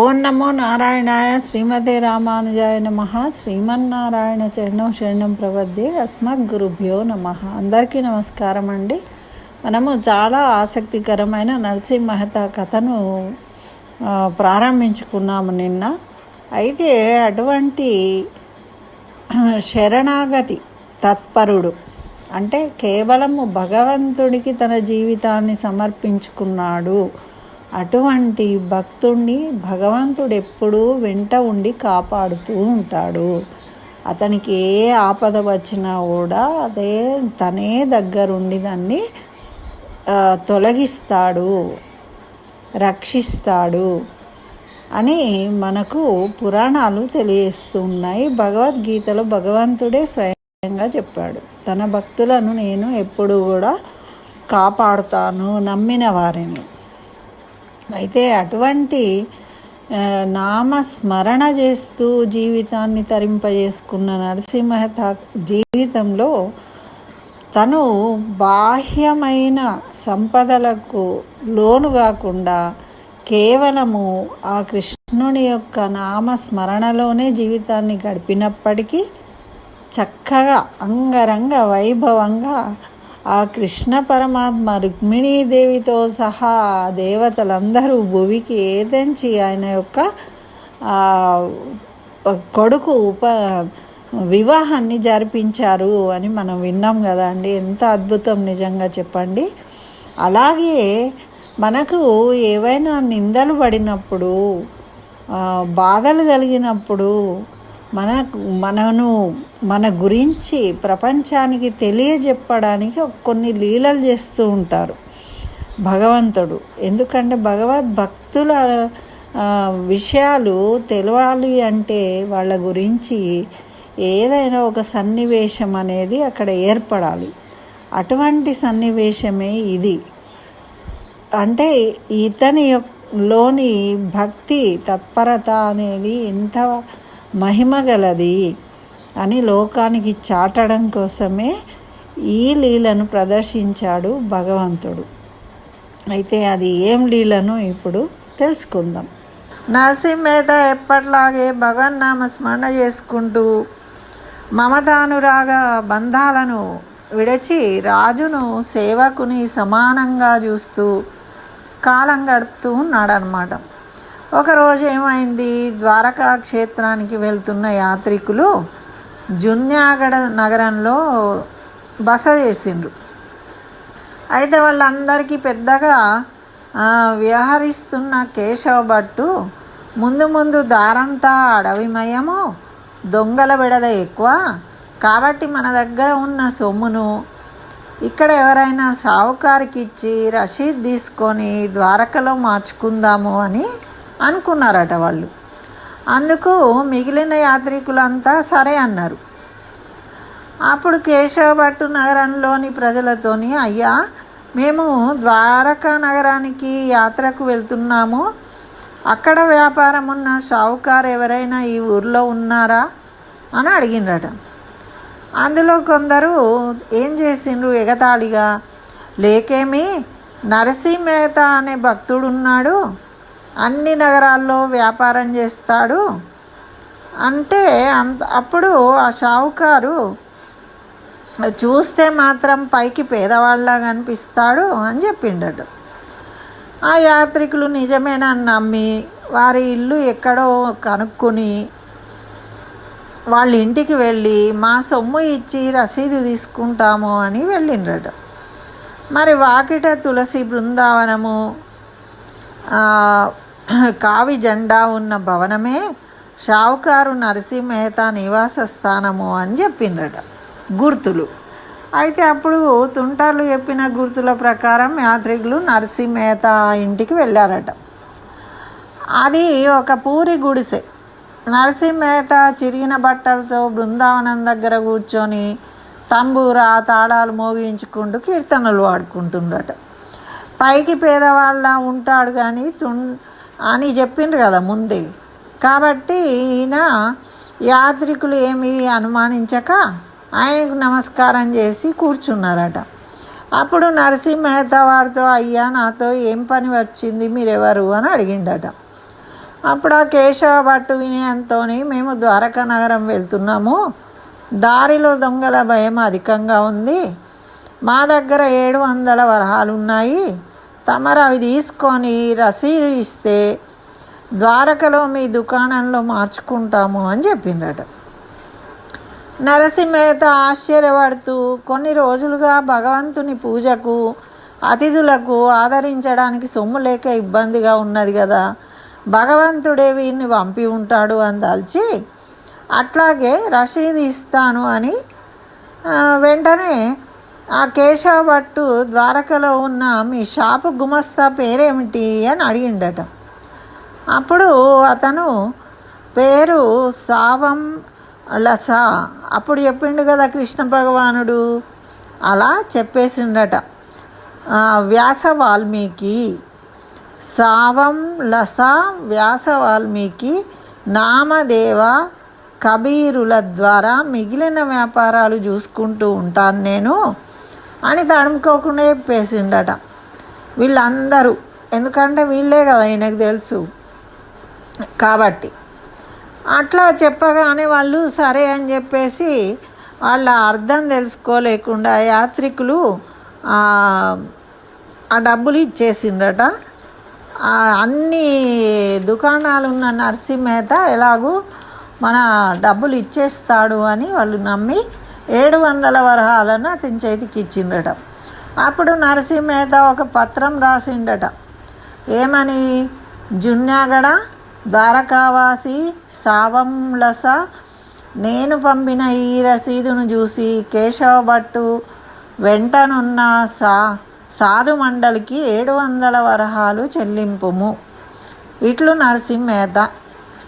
ఓం నమో నారాయణాయ శ్రీమతే రామానుజాయ నమ. శ్రీమన్నారాయణ చరణం శరణం ప్రబద్ధి అస్మత్ గురుభ్యో నమ. అందరికీ నమస్కారం అండి. మనము చాలా ఆసక్తికరమైన నరసింహ కథను ప్రారంభించుకున్నాము నిన్న. అయితే అటువంటి శరణాగతి తత్పరుడు అంటే కేవలము భగవంతుడికి తన జీవితాన్ని సమర్పించుకున్నాడు అటువంటి భక్తుణ్ణి భగవంతుడు ఎప్పుడూ వెంట ఉండి కాపాడుతూ ఉంటాడు. అతనికి ఏ ఆపద వచ్చినా కూడా అదే తనే దగ్గరుండి దాన్ని తొలగిస్తాడు రక్షిస్తాడు అని మనకు పురాణాలు తెలియజేస్తూ ఉన్నాయి భగవద్గీతలో భగవంతుడే స్వయంగా చెప్పాడు. తన భక్తులను నేను ఎప్పుడు కూడా కాపాడుతాను నమ్మిన వారిని. అయితే అటువంటి నామస్మరణ చేస్తూ జీవితాన్ని తరింపజేసుకున్న నరసింహత జీవితంలో తను బాహ్యమైన సంపదలకు లోను కాకుండా కేవలము ఆ కృష్ణుని యొక్క నామస్మరణలోనే జీవితాన్ని గడిపినప్పటికీ చక్కగా అంగరంగ వైభవంగా ఆ కృష్ణ పరమాత్మ రుక్మిణీదేవితో సహా దేవతలందరూ భువికి ఏదంచి ఆయన యొక్క కొడుకు ఉప వివాహాన్ని జరిపించారు అని మనం విన్నాం కదా అండి. ఎంత అద్భుతం నిజంగా చెప్పండి. అలాగే మనకు ఏవైనా నిందలు పడినప్పుడు బాధలు కలిగినప్పుడు మనకు మనను మన గురించి ప్రపంచానికి తెలియజెప్పడానికి కొన్ని లీలలు చేస్తూ ఉంటారు. భగవంతుడు. ఎందుకంటే భగవద్ భక్తుల విషయాలు తెలవాలి అంటే వాళ్ళ గురించి ఏదైనా ఒక సన్నివేశం అనేది అక్కడ ఏర్పడాలి. అటువంటి సన్నివేశమే ఇది. అంటే ఇతని లోని భక్తి తత్పరత అనేది ఎంత మహిమ గలది. అని లోకానికి చాటడం కోసమే ఈ లీలను ప్రదర్శించాడు భగవంతుడు. అయితే అది ఏం లీలను ఇప్పుడు తెలుసుకుందాం. నరసింహేత ఎప్పట్లాగే భగవన్నామ స్మరణ చేసుకుంటూ మమతానురాగ బంధాలను విడచి రాజును సేవకుని సమానంగా చూస్తూ కాలం గడుపుతూ ఉన్నాడనమాట ఒకరోజు ఏమైంది? ద్వారకా క్షేత్రానికి వెళ్తున్న యాత్రికులు జున్యాగఢ నగరంలో బస చేసిండ్రు. అయితే వాళ్ళందరికీ పెద్దగా వ్యవహరిస్తున్న కేశవ భట్టు ముందు ముందు దారంతా అడవిమయము దొంగల బెడద ఎక్కువ. కాబట్టి మన దగ్గర ఉన్న సొమ్మును ఇక్కడ ఎవరైనా సావుకారికి ఇచ్చి రషీద్ తీసుకొని ద్వారకలో మార్చుకుందాము అని అనుకున్నారట వాళ్ళు. అందుకు మిగిలిన యాత్రికులంతా సరే అన్నారు. అప్పుడు కేశవభట్టు నగరంలోని ప్రజలతోని అయ్యా మేము ద్వారకా నగరానికి యాత్రకు వెళ్తున్నాము. అక్కడ వ్యాపారం ఉన్న షావుకారు ఎవరైనా ఈ ఊర్లో ఉన్నారా? అని అడిగిండట అందులో కొందరు ఏం చేసిండ్రు ఎగతాళిగా? లేకేమి? నరసింహేత అనే భక్తుడు ఉన్నాడు అన్ని నగరాల్లో వ్యాపారం చేస్తాడు. అంటే అంత అప్పుడు ఆ షావుకారు చూస్తే మాత్రం పైకి పేదవాళ్ళగా కనిపిస్తాడు అని చెప్పిండడు ఆ యాత్రికులు నిజమేనని నమ్మి వారి ఇల్లు ఎక్కడో కనుక్కొని వాళ్ళ ఇంటికి వెళ్ళి మా సొమ్ము ఇచ్చి రసీదు తీసుకుంటాము అని వెళ్ళిండ్రట. మరి వాకిట తులసి బృందావనము కావి జెండా ఉన్న భవనమే షావుకారు నరసింహేత నివాస స్థానము అని చెప్పిండ్రట గుర్తులు. అయితే అప్పుడు తుంటార్లు చెప్పిన గుర్తుల ప్రకారం యాత్రికులు నరసింహేత ఇంటికి వెళ్ళారట. అది ఒక పూరి గుడిసె. నరసింహేత చిరిగిన బట్టలతో బృందావనం దగ్గర కూర్చొని తంబూరా తాళాలు మోగించుకుంటూ కీర్తనలు ఆడుకుంటుండట పైకి పేదవాళ్ళ ఉంటాడు కానీ తుం అని చెప్పిండ్రు కదా ముందే. కాబట్టి ఈయన యాత్రికులు ఏమి అనుమానించక ఆయనకు నమస్కారం చేసి కూర్చున్నారట. అప్పుడు నరసింహ మెహతా వారితో అయ్యా నాతో ఏం పని వచ్చింది? మీరెవరు? అని అడిగిండట. అప్పుడు ఆ కేశవ భట్టు వినయంతో మేము ద్వారకా నగరం వెళ్తున్నాము. దారిలో దొంగల భయం అధికంగా ఉంది. మా దగ్గర ఏడు వందల వరహాలు ఉన్నాయి తమరు అవి తీసుకొని రసీదు ఇస్తే ద్వారకలో మీ దుకాణంలో మార్చుకుంటాము అని చెప్పిండట నరసింహేత ఆశ్చర్యపడుతూ కొన్ని రోజులుగా భగవంతుని పూజకు అతిథులకు ఆదరించడానికి సొమ్ము లేక ఇబ్బందిగా ఉన్నది కదా. భగవంతుడే వీరిని పంపి ఉంటాడు అని తలిచి అట్లాగే రసీదు ఇస్తాను అని వెంటనే ఆ కేశవ భట్టు ద్వారకలో ఉన్న మీ షాపు గుమస్తా పేరేమిటి అని అడిగిండట. అప్పుడు అతను పేరు సావం లస. అప్పుడు చెప్పిండు కదా కృష్ణ భగవానుడు. అలా చెప్పేసిండట. వ్యాస వాల్మీకి. సావం లస వ్యాస వాల్మీకి. నామదేవ కబీరుల ద్వారా మిగిలిన వ్యాపారాలు చూసుకుంటూ ఉంటాను నేను. అని తడుముకోకుండా చెప్పేసిండట. వీళ్ళందరూ. ఎందుకంటే వీళ్ళే కదా ఆయనకు తెలుసు. కాబట్టి అట్లా చెప్పగానే వాళ్ళు సరే అని చెప్పేసి వాళ్ళ అర్థం తెలుసుకోలేకుండా యాత్రికులు ఆ డబ్బులు ఇచ్చేసిండట. అన్ని దుకాణాలు ఉన్న నరసింహేత ఎలాగూ మన డబ్బులు ఇచ్చేస్తాడు అని వాళ్ళు నమ్మి ఏడు వందల వరహాలను అతని చేతికి ఇచ్చిండట. అప్పుడు నరసింహేత ఒక పత్రం రాసిండట. ఏమని? జున్యాగడ ద్వారకావాసి సావంలస నేను పంపిన ఈ రసీదును చూసి కేశవ భట్టు వెంటనున్న సా సాధు మండలికి ఏడు వందల వరహాలు చెల్లింపుము. ఇట్లు నరసింహేత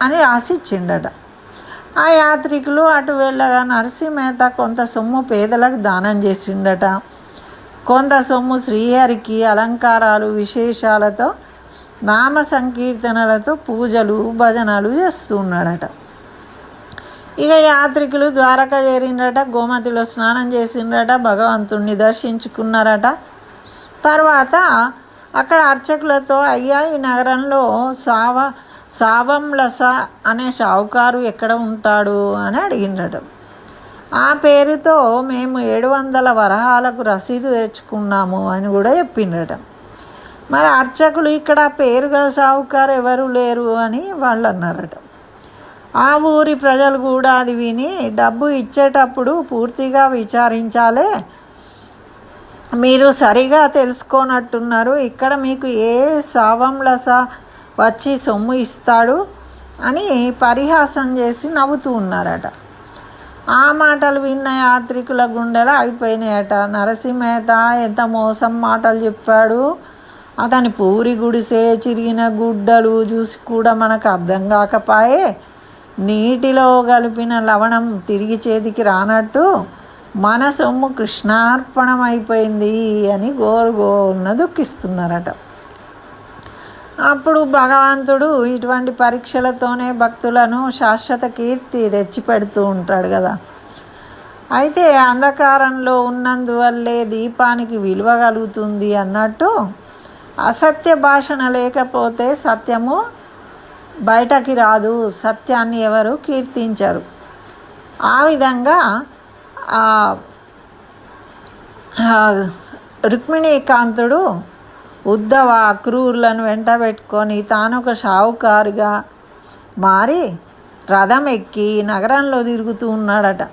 అని రాసిచ్చిండట. ఆ యాత్రికులు అటు వెళ్ళగా నరసింహేత కొంత సొమ్ము పేదలకు దానం చేసిండట. కొంత సొమ్ము శ్రీహరికి అలంకారాలు విశేషాలతో నామ సంకీర్తనలతో పూజలు భజనలు చేస్తున్నాడట. ఇక యాత్రికులు ద్వారక చేరిండట గోమతిలో స్నానం చేసిండట భగవంతుణ్ణి దర్శించుకున్నారట. తర్వాత అక్కడ అర్చకులతో అయ్యా ఈ నగరంలో సావ సావంలస అనే షావుకారు ఎక్కడ ఉంటాడు అని అడిగినాడు ఆ పేరుతో మేము ఏడు వందల వరహాలకు రసీదు తెచ్చుకున్నాము అని కూడా చెప్పిండట. మరి అర్చకులు ఇక్కడ పేరు గల సావుకారు ఎవరు లేరు అని వాళ్ళు అన్నారట. ఆ ఊరి ప్రజలు కూడా అది విని డబ్బు ఇచ్చేటప్పుడు పూర్తిగా విచారించాలే. మీరు సరిగా తెలుసుకోనట్టున్నారు. ఇక్కడ మీకు ఏ సావంలస వచ్చి సొమ్ము ఇస్తాడు అని పరిహాసం చేసి నవ్వుతూ ఉన్నారట. ఆ మాటలు విన్న యాత్రికుల గుండెలు అయిపోయినాయట నరసింహేత ఎంత మోసం మాటలు చెప్పాడు. అతని పూరి గుడిసే చిరిగిన గుడ్డలు చూసి కూడా మనకు అర్థం కాకపాయే. నీటిలో కలిపిన లవణం తిరిగి చేతికి రానట్టు మన సొమ్ము కృష్ణార్పణం అయిపోయింది అని గోరు గోరున దుఃఖిస్తున్నారట. అప్పుడు భగవంతుడు ఇటువంటి పరీక్షలతోనే భక్తులను శాశ్వత కీర్తి తెచ్చిపెడుతూ ఉంటాడు కదా. అయితే అంధకారంలో ఉన్నందువల్లే దీపానికి విలువ కలుగుతుంది అన్నట్టు అసత్య భాషణ లేకపోతే సత్యము బయటకి రాదు సత్యాన్ని ఎవరు కీర్తించరు. ఆ విధంగా ఆ, రుక్మిణీకాంతుడు ఉద్ధవ అక్రూరులను వెంట పెట్టుకొని తాను ఒక షావుకారుగా మారి రథం ఎక్కి నగరంలో తిరుగుతూ ఉన్నాడట.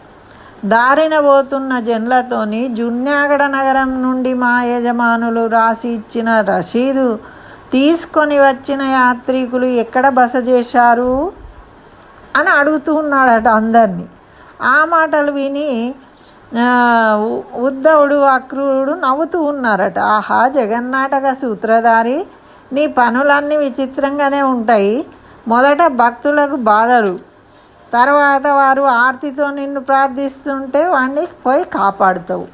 దారిన పోతున్న జన్లతోని జున్యాగడ నగరం నుండి మా యజమానులు రాసి ఇచ్చిన రసీదు తీసుకొని వచ్చిన యాత్రికులు ఎక్కడ బస చేశారు? అని అడుగుతూ ఉన్నాడట అందరినీ. ఆ మాటలు విని ఉద్ధవుడు అక్రూరుడు నవ్వుతూ ఉన్నారట. ఆహా జగన్నాటక సూత్రధారి నీ పనులన్నీ విచిత్రంగానే ఉంటాయి. మొదట భక్తులకు బాధలు. తర్వాత వారు ఆర్తితో నిన్ను ప్రార్థిస్తుంటే వాడిని పోయి కాపాడుతావు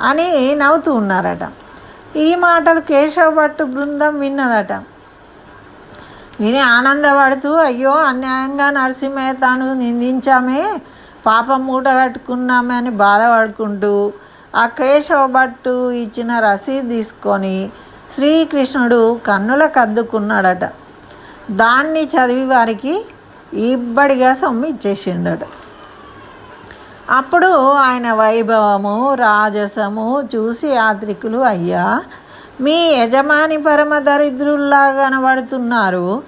అని నవ్వుతూ ఉన్నారట. ఈ మాటలు కేశవ భట్టు బృందం విన్నదట. విని ఆనందపడుతూ అయ్యో అన్యాయంగా నరసింహేతాను నిందించామే. పాపం మూట కట్టుకున్నామని బాధపడుకుంటూ ఆ కేశవ భట్టు ఇచ్చిన రసీదు తీసుకొని శ్రీకృష్ణుడు కన్నుల కద్దుకున్నాడట. దాన్ని చదివి వారికి ఇబ్బడిగా సొమ్ము ఇచ్చేసిండట. అప్పుడు ఆయన వైభవము రాజసము చూసి యాత్రికులు అయ్యా మీ యజమాని పరమ దరిద్రుల్లా కనబడుతున్నారు.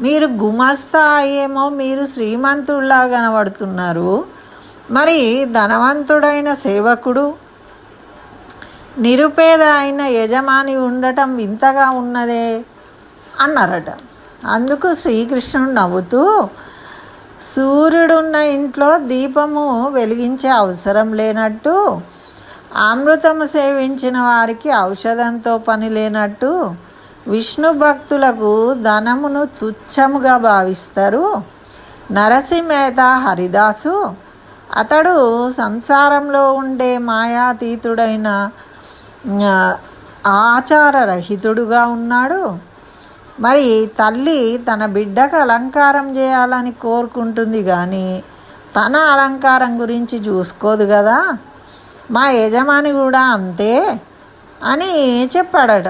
మీరు గుమస్తా ఏమో మీరు శ్రీమంతుడిలా కనబడుతున్నారు. మరి ధనవంతుడైన సేవకుడు నిరుపేద అయిన యజమాని ఉండటం వింతగా ఉన్నదే అన్నారట. అందుకు శ్రీకృష్ణుడు నవ్వుతూ సూర్యుడున్న ఇంట్లో దీపము వెలిగించే అవసరం లేనట్టు అమృతము సేవించిన వారికి ఔషధంతో పని లేనట్టు విష్ణు భక్తులకు ధనమును తుచ్చముగా భావిస్తారు. నరసింహేత హరిదాసు అతడు సంసారంలో ఉండే మాయాతీతుడైన ఆచారరహితుడుగా ఉన్నాడు. మరి తల్లి తన బిడ్డకు అలంకారం చేయాలని కోరుకుంటుంది కానీ తన అలంకారం గురించి చూసుకోదు కదా. మా యజమాని కూడా అంతే అని చెప్పాడట.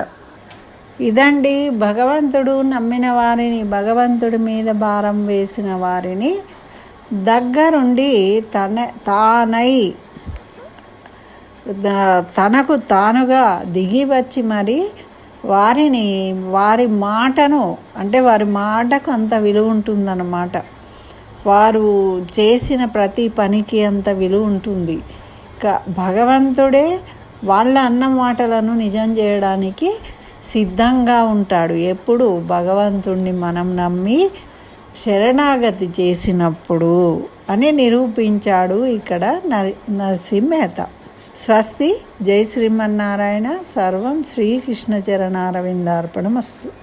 ఇదండి భగవంతుడు నమ్మిన వారిని భగవంతుడి మీద భారం వేసిన వారిని దగ్గరుండి తన తానై తనకు తానుగా దిగి వచ్చి మరి వారిని వారి మాటను అంటే వారి మాటకు అంత విలువ ఉంటుందన్నమాట. వారు చేసిన ప్రతి పనికి అంత విలువ ఉంటుంది. భగవంతుడే వాళ్ళ అన్న మాటలను నిజం చేయడానికి సిద్ధంగా ఉంటాడు. ఎప్పుడు? భగవంతుణ్ణి మనం నమ్మి శరణాగతి చేసినప్పుడు అని నిరూపించాడు ఇక్కడ నరి నరసింహేత. స్వస్తి. జై శ్రీమన్నారాయణ. సర్వం శ్రీకృష్ణ చరణారవిందార్పణమస్తు